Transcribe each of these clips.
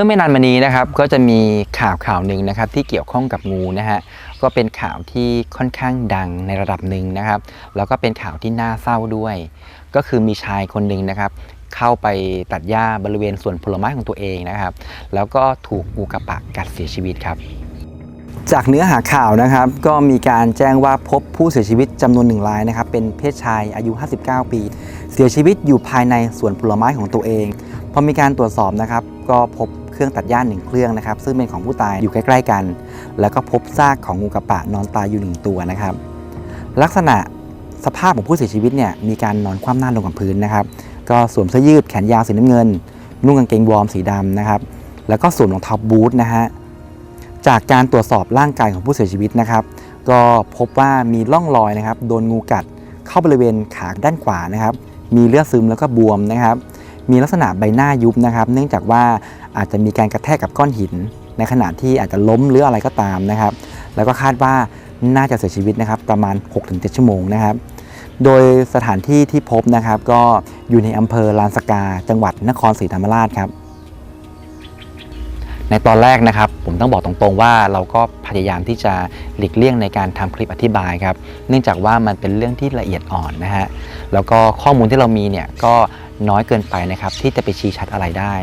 มื่อไม่นานมานี้นะครับก็จะมีข่าวข่าวหนึ่งนะครับที่เกี่ยวข้องกับงูนะฮะก็เป็นข่าวที่ค่อนข้างดังในระดับหนึ่งนะครับแล้วก็เป็นข่าวที่น่าเศร้าด้วย ก็คือมีชายคนหนึ่งนะครับเข้าไปตัดหญ้าบริเวณสวนผลไม้ของตัวเองนะครับ แล้วก็ถูกงูกระปะกัดเสียชีวิตครับ จากเนื้อหาข่าวนะครับ ก็มีการแจ้งว่าพบผู้เสียชีวิตจำนวนหนึ่งรายนะครับ เป็นเพศชายอายุ 59 ปี เสียชีวิตอยู่ภายในสวนผลไม้ของตัวเองพอมีการตรวจสอบนะครับ ก็พบ รื่องตัดหญ้าหนึ่งเครื่องนะครับ ซึ่งเป็นของผู้ตายอยู่ใกล้ ๆ กัน แล้วก็พบซากของงูกระปะนอนตายอยู่หนึ่งตัวนะครับ ลักษณะสภาพของผู้เสียชีวิตเนี่ยมีการนอนคว่ำหน้าลงกับพื้นนะครับ ก็สวมเสื้อยืดแขนยาวสีน้ำเงิน นุ่งกางเกงวอร์มสีดำนะครับ แล้วก็สวมรองเท้าบูทนะฮะ จากการตรวจสอบร่างกายของผู้เสียชีวิตนะครับ ก็พบว่ามีร่องรอยนะครับ โดนงูกัดเข้าบริเวณขาด้านขวานะครับ มีเลือดซึมแล้วก็บวมนะครับ มีลักษณะใบหน้ายุบนะครับ เนื่องจากว่า อาจจะมีการกระแทกกับก้อนหิน ในขณะที่อาจจะล้มหรืออะไรก็ตามนะครับ แล้วก็คาดว่าน่าจะเสียชีวิตนะครับประมาณ 6-7 ชั่วโมงนะครับ โดยสถานที่ที่พบนะครับ ก็อยู่ในอำเภอลานสกา จังหวัดนครศรีธรรมราชครับในตอนแรกนะครับผมต้องบอกตรงๆว่าเราก็พยายามที่จะหลีกเลี่ยงในการทำคลิปอธิบายครับ เนื่องจากว่ามันเป็นเรื่องที่ละเอียดอ่อนนะฮะแล้วก็ข้อมูลที่เรามีเนี่ยก็น้อยเกินไปนะครับที่จะไปชี้ชัดอะไรได้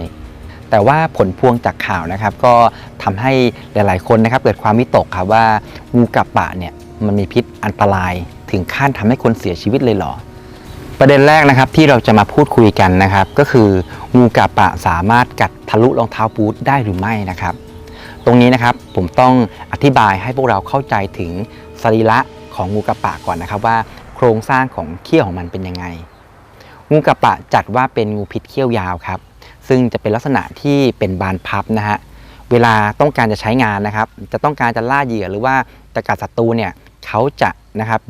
แต่ว่าผลพวงจากข่าวนะครับ ก็ทำให้หลาย ๆ คนนะครับเกิดความวิตกครับว่างูกัปปะเนี่ยมันมีพิษอันตรายถึงขั้นทำให้คนเสียชีวิตเลยเหรอ ประเด็นแรกนะครับที่เราจะมาพูดคุยกันนะครับ ก็คืองูกะปะสามารถกัดทะลุรองเท้าบูทได้หรือไม่นะครับ ตรงนี้นะครับผมต้องอธิบายให้พวกเราเข้าใจถึงสรีระของงูกะปะก่อนนะครับว่าโครงสร้างของเขี้ยวของมันเป็นยังไง งูกะปะจัดว่าเป็นงูพิษเขี้ยวยาวครับ ซึ่งจะเป็นลักษณะที่เป็นบานพับนะฮะเวลาต้องการจะใช้งานนะครับ จะต้องการจะล่าเหยื่อหรือว่าจะกัดศัตรูเนี่ยเขาจะนะครับ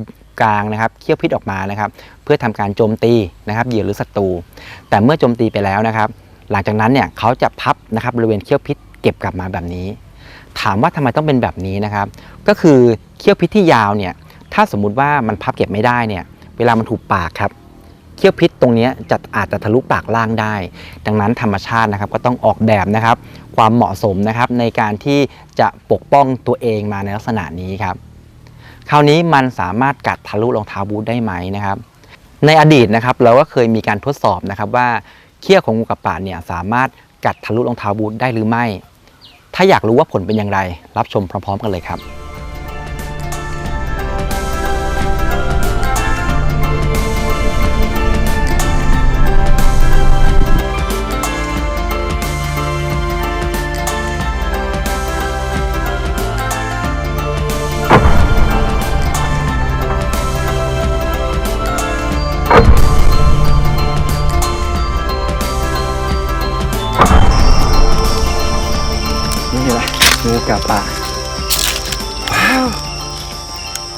กลางนะครับเขี้ยวพิษออกมานะครับ เพื่อทำการโจมตีนะครับเหยื่อหรือศัตรูแต่เมื่อโจมตีไปแล้วนะครับ หลังจากนั้นเนี่ยเขาจะพับนะครับบริเวณเขี้ยวพิษเก็บกลับมาแบบนี้ ถามว่าทำไมต้องเป็นแบบนี้นะครับ ก็คือเขี้ยวพิษที่ยาวเนี่ยถ้าสมมุติว่ามันพับเก็บไม่ได้เนี่ยเวลามันถูกปากครับ เขี้ยวพิษตรงนี้จะอาจจะทะลุปากล่างได้ ดังนั้นธรรมชาตินะครับก็ต้องออกแบบนะครับ ความเหมาะสมนะครับในการที่จะปกป้องตัวเองมาในลักษณะนี้ครับ คราวนี้มันสามารถกัดทะลุรองเท้าบูทได้ไหมนะครับ ในอดีตนะครับเราก็เคยมีการทดสอบนะครับว่าเขี้ยวของงูกระปะเนี่ยสามารถกัดทะลุรองเท้าบูทได้หรือไม่ ถ้าอยากรู้ว่าผลเป็นอย่างไร รับชมพร้อมๆกันเลยครับ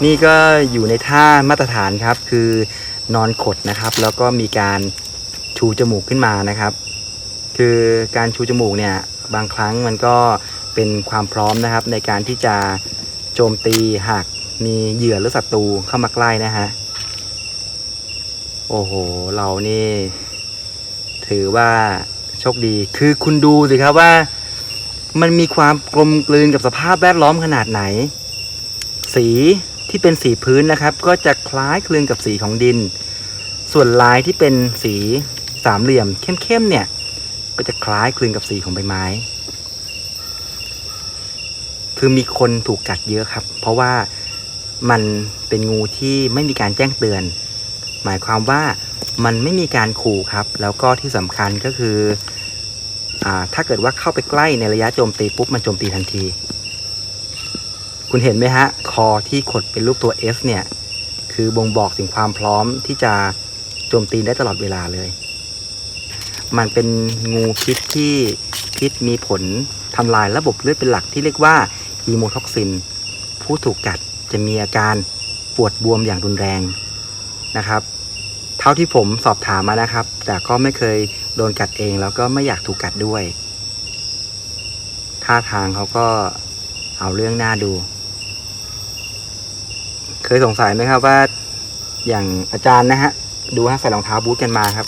นี่ก็อยู่ในท่ามาตรฐานครับ คือนอนขดนะครับ แล้วก็มีการชูจมูกขึ้นมานะครับ คือการชูจมูกเนี่ยบางครั้งมันก็เป็นความพร้อมนะครับ ในการที่จะโจมตีหากมีเหยื่อหรือศัตรูเข้ามาใกล้นะฮะโอ้โห เรานี่ ถือว่าโชคดี คือคุณดูสิครับว่า มันมีความกลมกลืนกับสภาพแวดล้อมขนาดไหน สี ที่เป็นสีพื้นนะครับ ก็จะคล้ายคลึงกับสีของดิน ส่วนลายที่เป็นสีสามเหลี่ยมเข้มๆเนี่ย ก็จะคล้ายคลึงกับสีของใบไม้ คือมีคนถูกกัดเยอะครับ เพราะว่ามันเป็นงูที่ไม่มีการแจ้งเตือน หมายความว่ามันไม่มีการขู่ครับ แล้วก็ที่สำคัญก็คืออถ้าเกิดว่าเข้าไปใกล้ในระยะโจมตีปุ๊บมันโจมตีทันที คุณเห็นไหมฮะ คอที่ขดเป็นรูปตัว F เนี่ย คือบ่งบอกถึงความพร้อมที่จะโจมตีได้ตลอดเวลาเลย มันเป็นงูพิษที่พิษมีผลทำลายระบบเลือดเป็นหลักที่เรียกว่าฮีโมท็อกซิน ผู้ถูกกัดจะมีอาการปวดบวมอย่างรุนแรงนะครับ เท่าที่ผมสอบถามมานะครับ แต่ก็ไม่เคยโดนกัดเองแล้วก็ไม่อยากถูกกัดด้วย ท่าทางเขาก็เอาเรื่องหน้าดู เคยสงสัยไหมครับว่าอย่างอาจารย์นะฮะ ดูฮะใส่รองเท้าบูทกันมาครับ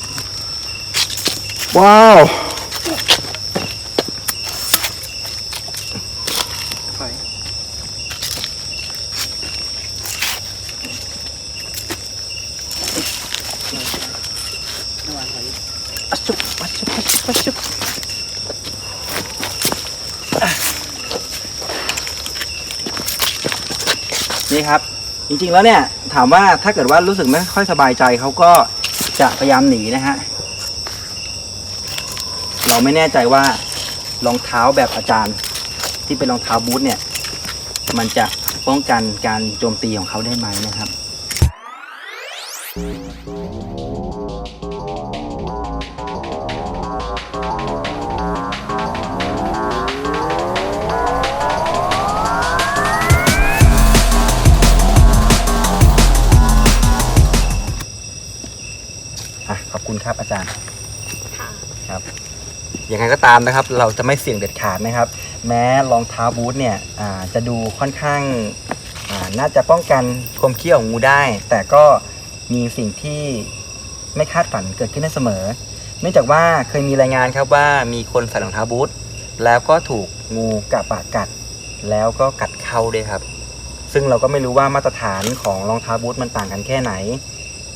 ว้าวจุบปัจุบปัจุบปัจุบนี่ครับ จริงๆแล้วเนี่ยถามว่าถ้าเกิดว่ารู้สึกไม่ค่อยสบายใจเขาก็จะพยายามหนีนะฮะเราไม่แน่ใจว่ารองเท้าแบบอาจารย์ที่เป็นรองเท้าบูทเนี่ย มันจะป้องกันการโจมตีของเขาได้ไหมนะครับ คุณครับอาจารย์ครับยังไงก็ตามนะครับ เราจะไม่เสี่ยงเด็ดขาดนะครับ แม้รองเท้าบูทเนี่ยอ่าจะดูค่อนข้างอ่าน่าจะป้องกันความเขี้ยวของงูได้ แต่ก็มีสิ่งที่ไม่คาดฝันเกิดขึ้นได้เสมอ เนื่องจากว่าเคยมีรายงานครับว่ามีคนใส่รองเท้าบูทแล้วก็ถูกงูกระปากกัด แล้วก็กัดเข้าด้วยครับ ซึ่งเราก็ไม่รู้ว่ามาตรฐานของรองเท้าบูทมันต่างกันแค่ไหน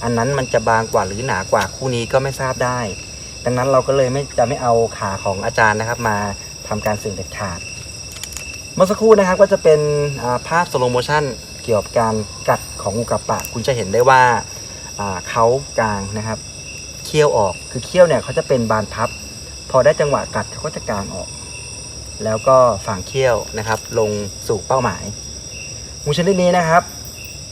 อันนั้นมันจะบางกว่าหรือหนากว่าคู่นี้ก็ไม่ทราบได้ ดังนั้นเราก็เลยไม่จะไม่เอาขาของอาจารย์นะครับ มาทำการสี่ยงเด็ดขาด เมื่อสักครู่นะครับก็จะเป็นภาพสโลโมชันเกี่ยวกับการกัดของงูกับปะ คุณจะเห็นได้ว่าเขากลางนะครับเคี้ยวออกคือเคี้ยวเนี่ยเขาจะเป็นบานพับ พอได้จังหวะกัดเขาก็จะกลางออก แล้วก็ฝังเคี้ยวนะครับ ลงสู่เป้าหมายงูชนิดนี้นะครับ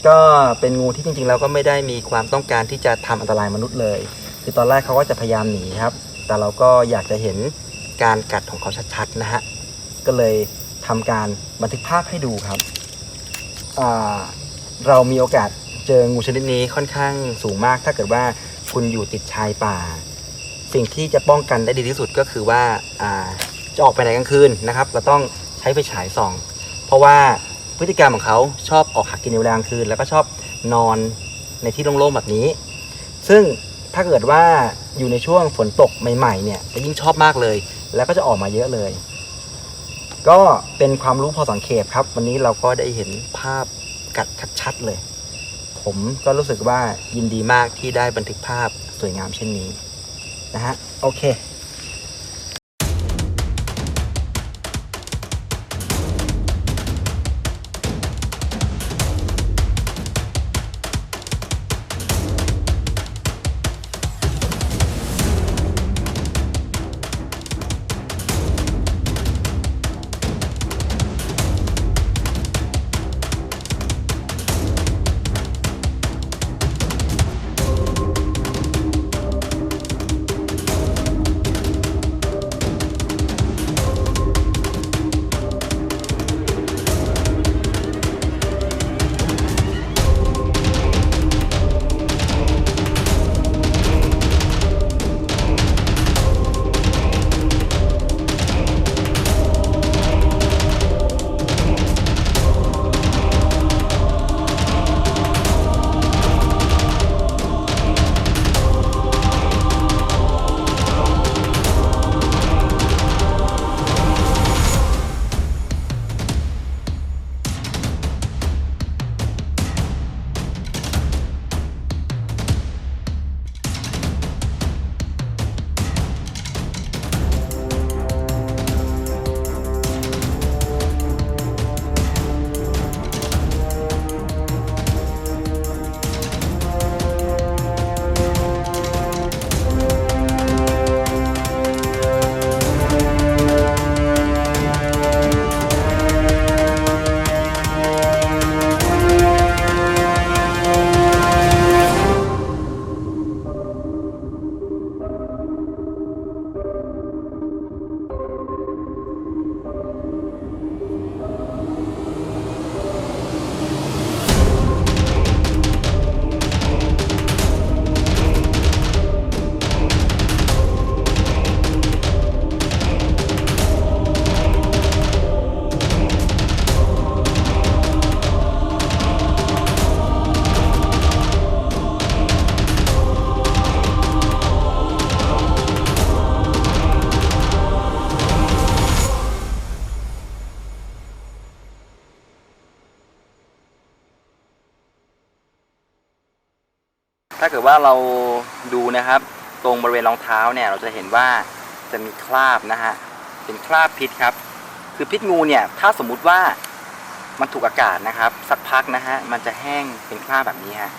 ก็เป็นงูที่จริงๆแล้วก็ไม่ได้มีความต้องการที่จะทำอันตรายมนุษย์เลย คือตอนแรกเขาก็จะพยายามหนีครับ แต่เราก็อยากจะเห็นการกัดของเขาชัดๆนะฮะ ก็เลยทำการบันทึกภาพให้ดูครับอ่าเรามีโอกาสเจองูชนิดนี้ค่อนข้างสูงมาก ถ้าเกิดว่าคุณอยู่ติดชายป่า สิ่งที่จะป้องกันได้ดีที่สุดก็คือว่าอ่าจะออกไปไหนกลางคืนนะครับ เราต้องใช้ไฟฉายส่อง เพราะว่า พฤติกรรมของเขาชอบออกหากินในเวลากลางคืน แล้วก็ชอบนอนในที่โล่งๆแบบนี้ ซึ่งถ้าเกิดว่าอยู่ในช่วงฝนตกใหม่ๆเนี่ยจะยิ่งชอบมากเลย แล้วก็จะออกมาเยอะเลย ก็เป็นความรู้พอสังเขปครับ วันนี้เราก็ได้เห็นภาพกัดชัดๆเลย ผมก็รู้สึกว่ายินดีมากที่ได้บันทึกภาพสวยงามเช่นนี้นะฮะโอเค กิดว่าเราดูนะครับ ตรงบริเวณรองเท้าเนี่ย เราจะเห็นว่าจะมีคราบนะฮะเป็นคราบพิษครับ คือพิษงูเนี่ย ถ้าสมมุติว่ามันถูกอากาศนะครับ สักพักนะฮะมันจะแห้งเป็นคราบแบบนี้ฮะ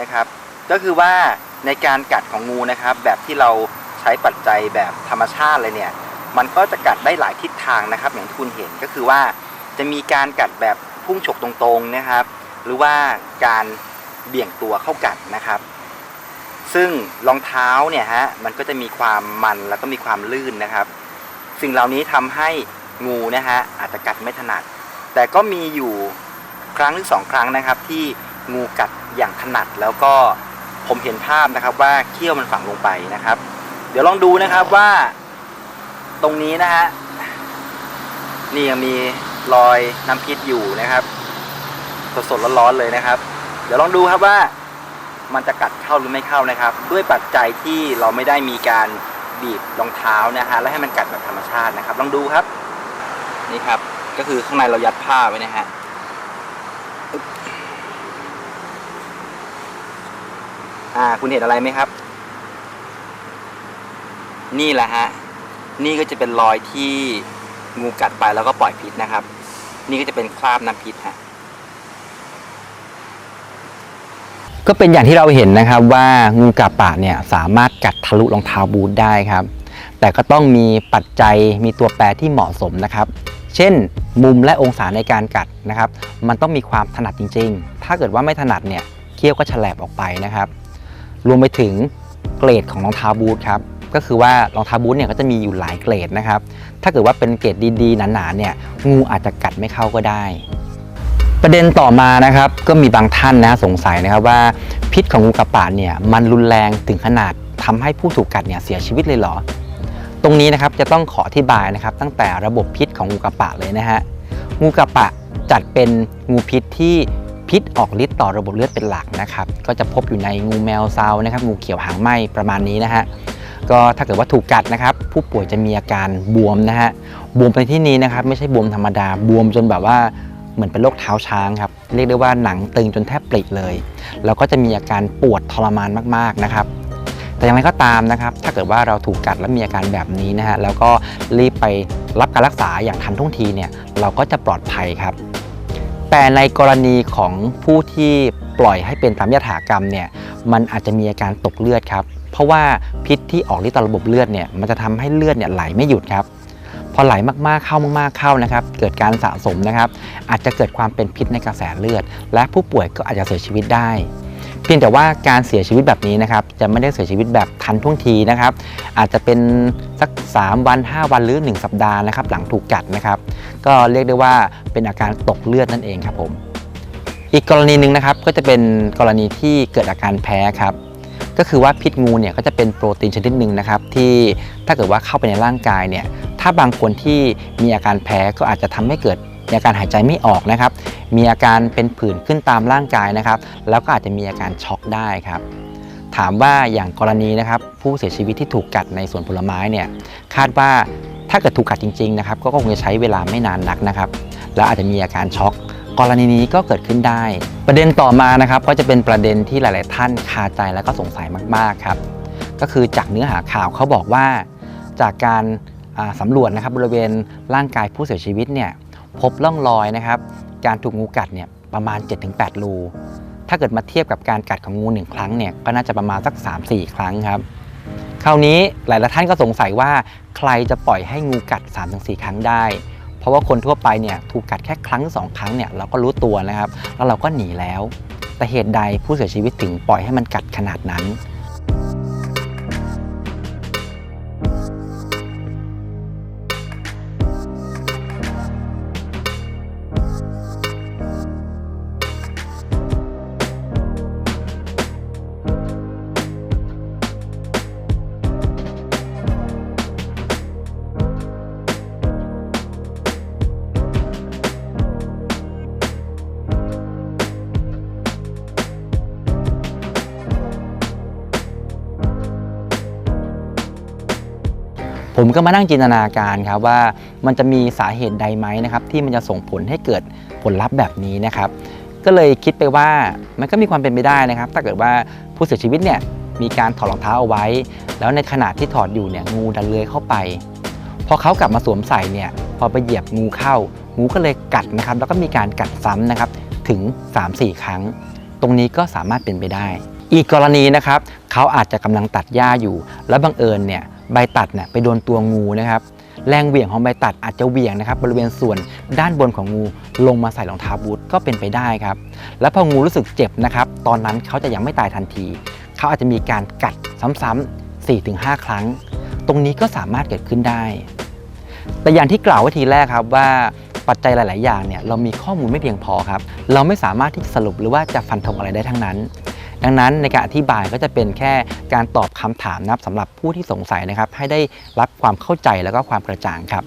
นะครับ ก็คือว่าในการกัดของงูนะครับ แบบที่เราใช้ปัจจัยแบบธรรมชาติเลยเนี่ย มันก็จะกัดได้หลายทิศทางนะครับ อย่างที่คุณเห็นก็คือว่าจะมีการกัดแบบพุ่งฉกตรงๆนะครับ หรือว่าการ เบี่ยงตัวเข้ากัดนะครับ ซึ่งรองเท้าเนี่ยฮะมันก็จะมีความมันแล้วก็มีความลื่นนะครับ สิ่งเหล่านี้ทำให้งูนะฮะอาจจะกัดไม่ถนัด แต่ก็มีอยู่ครั้งหรือสองครั้งนะครับ ที่งูกัดอย่างถนัดแล้วก็ผมเห็นภาพนะครับว่าเขี้ยวมันฝังลงไปนะครับ เดี๋ยวลองดูนะครับว่า ตรงนี้นะฮะนี่ยังมีรอยน้ำพิษอยู่นะครับ สดๆร้อนๆเลยนะครับ ดี๋ยวลองดูครับว่ามันจะกัดเข้าหรือไม่เข้านะครับ ด้วยปัจจัยที่เราไม่ได้มีการบีบรองเท้านะฮะและให้มันกัดแบบธรรมชาตินะครับ ลองดูครับ นี่ครับก็คือข้างในเรายัดผ้าไว้นะฮะอ่าคุณเห็นอะไรไหมครับ นี่แหละฮะนี่ก็จะเป็นรอยที่งูกัดไปแล้วก็ปล่อยพิษนะครับ นี่ก็จะเป็นคราบน้ำพิษฮะ ก็เป็นอย่างที่เราเห็นนะครับว่างูกาปาเนี่ยสามารถกัดทะลุรองเท้าบูทได้ครับ แต่ก็ต้องมีปัจจัยมีตัวแปรที่เหมาะสมนะครับ เช่น มุมและองศาในการกัดนะครับ มันต้องมีความถนัดจริง ๆ ถ้าเกิดว่าไม่ถนัดเนี่ยเขี้ยวก็ฉลบออกไปนะครับ รวมไปถึงเกรดของรองเท้าบูทครับก็คือว่ารองเท้าบูทเนี่ยก็จะมีอยู่หลายเกรดนะครับ ถ้าเกิดว่าเป็นเกรดดีๆหนาๆเนี่ยงูอาจจะกัดไม่เข้าก็ได้ ประเด็นต่อมานะครับก็มีบางท่านนะสงสัยนะครับว่าพิษของงูกระปาดเนี่ยมันรุนแรงถึงขนาดทำให้ผู้ถูกกัดเนี่ยเสียชีวิตเลยเหรอ ตรงนี้นะครับจะต้องขออธิบายนะครับตั้งแต่ระบบพิษของงูกระปะเลยนะฮะงูกระปะจัดเป็นงูพิษที่พิษออกฤทธิ์ต่อระบบเลือดเป็นหลักนะครับก็จะพบอยู่ในงูแมวซาวนะครับงูเขียวหางไหมประมาณนี้นะฮะก็ถ้าเกิดว่าถูกกัดนะครับ ผู้ป่วยจะมีอาการบวมนะฮะบวมในที่นี้นะครับ ไม่ใช่บวมธรรมดาบวมจนแบบว่า เหมือนเป็นโรคเท้าช้างครับ เรียกได้ว่าหนังตึงจนแทบปลิเลย แล้วก็จะมีอาการปวดทรมานมากๆนะครับ แต่อย่างไรก็ตามนะครับ ถ้าเกิดว่าเราถูกกัดและมีอาการแบบนี้นะฮะ แล้วก็รีบไปรับการรักษาอย่างทันท่วงทีเนี่ย เราก็จะปลอดภัยครับ แต่ในกรณีของผู้ที่ปล่อยให้เป็นตามยถากรรมเนี่ย มันอาจจะมีอาการตกเลือดครับ เพราะว่าพิษที่ออกฤทธิ์ต่อระบบเลือดเนี่ย มันจะทำให้เลือดเนี่ยไหลไม่หยุดครับ พอไหลมากๆเข้ามากๆเข้านะครับ เกิดการสะสมนะครับ อาจจะเกิดความเป็นพิษในกระแสเลือด และผู้ป่วยก็อาจจะเสียชีวิตได้ เพียงแต่ว่าการเสียชีวิตแบบนี้นะครับจะไม่ได้เสียชีวิตแบบทันท่วงทีนะครับ อาจจะเป็นสัก 3 วัน 5 วันหรือ 1 สัปดาห์นะครับ หลังถูกกัดนะครับ ก็เรียกได้ว่าเป็นอาการตกเลือดนั่นเองครับผม อีกกรณีหนึ่งนะครับก็จะเป็นกรณีที่เกิดอาการแพ้ครับก็คือว่าพิษงูเนี่ยก็จะเป็นโปรตีนชนิดหนึ่งนะครับที่ถ้าเกิดว่าเข้าไปในร่างกายเนี่ย ถ้าบางคนที่มีอาการแพ้ก็อาจจะทำให้เกิดมีอาการหายใจไม่ออกนะครับ มีอาการเป็นผื่นขึ้นตามร่างกายนะครับ แล้วก็อาจจะมีอาการช็อกได้ครับ ถามว่าอย่างกรณีนะครับ ผู้เสียชีวิตที่ถูกกัดในสวนผลไม้เนี่ย คาดว่าถ้าเกิดถูกกัดจริงๆนะครับ ก็คงจะใช้เวลาไม่นานนักนะครับ แล้วอาจจะมีอาการช็อกกรณีนี้ก็เกิดขึ้นได้ ประเด็นต่อมานะครับ ก็จะเป็นประเด็นที่หลาย ๆ ท่านคาใจและก็สงสัยมากๆครับ ก็คือจากเนื้อหาข่าวเขาบอกว่า จากการ สำรวจนะครับบริเวณร่างกายผู้เสียชีวิตเนี่ยพบร่องรอยนะครับ การถูกงูกัดเนี่ยประมาณ 7-8 รู ถ้าเกิดมาเทียบกับการกัดของงูหนึ่งครั้งเนี่ยก็น่าจะประมาณสัก 3-4 ครั้งครับ คราวนี้หลายๆท่านก็สงสัยว่าใครจะปล่อยให้งูกัด 3-4 ครั้งได้ เพราะว่าคนทั่วไปเนี่ยถูกกัดแค่ครั้งสองครั้งเนี่ยเราก็รู้ตัวนะครับ แล้วเราก็หนีแล้ว แต่เหตุใดผู้เสียชีวิตถึงปล่อยให้มันกัดขนาดนั้น ผมก็มานั่งจินตนาการครับว่ามันจะมีสาเหตุใดไหมนะครับที่มันจะส่งผลให้เกิดผลลัพธ์แบบนี้นะครับ ก็เลยคิดไปว่ามันก็มีความเป็นไปได้นะครับ ถ้าเกิดว่าผู้เสียชีวิตเนี่ยมีการถอดรองเท้าเอาไว้ แล้วในขณะที่ถอดอยู่เนี่ยงูดันเลื้อยเข้าไป พอเขากลับมาสวมใส่เนี่ยพอไปเหยียบงูเข้า งูก็เลยกัดนะครับ แล้วก็มีการกัดซ้ำนะครับถึง 3-4 ครั้ง ตรงนี้ก็สามารถเป็นไปได้ อีกกรณีนะครับเขาอาจจะกำลังตัดหญ้าอยู่ แล้วบังเอิญเนี่ย ใบตัดเนี่ยไปโดนตัวงูนะครับ แรงเหวี่ยงของใบตัดอาจจะเหวี่ยงนะครับ บริเวณส่วนด้านบนของงูลงมาใส่รองเท้าบูทก็เป็นไปได้ครับ แล้วพองูรู้สึกเจ็บนะครับ ตอนนั้นเขาจะยังไม่ตายทันที เขาอาจจะมีการกัดซ้ำๆ4-5 ครั้ง ตรงนี้ก็สามารถเกิดขึ้นได้ แต่อย่างที่กล่าวไว้ทีแรกครับว่าปัจจัยหลาย ๆ อย่างเนี่ยเรามีข้อมูลไม่เพียงพอครับ เราไม่สามารถที่จะสรุปหรือว่าจะฟันธงอะไรได้ทั้งนั้น ดังนั้นในการอธิบายก็จะเป็นแค่การตอบคำถามนะครับสำหรับผู้ที่สงสัยนะครับ ให้ได้รับความเข้าใจแล้วก็ความกระจ่างครับ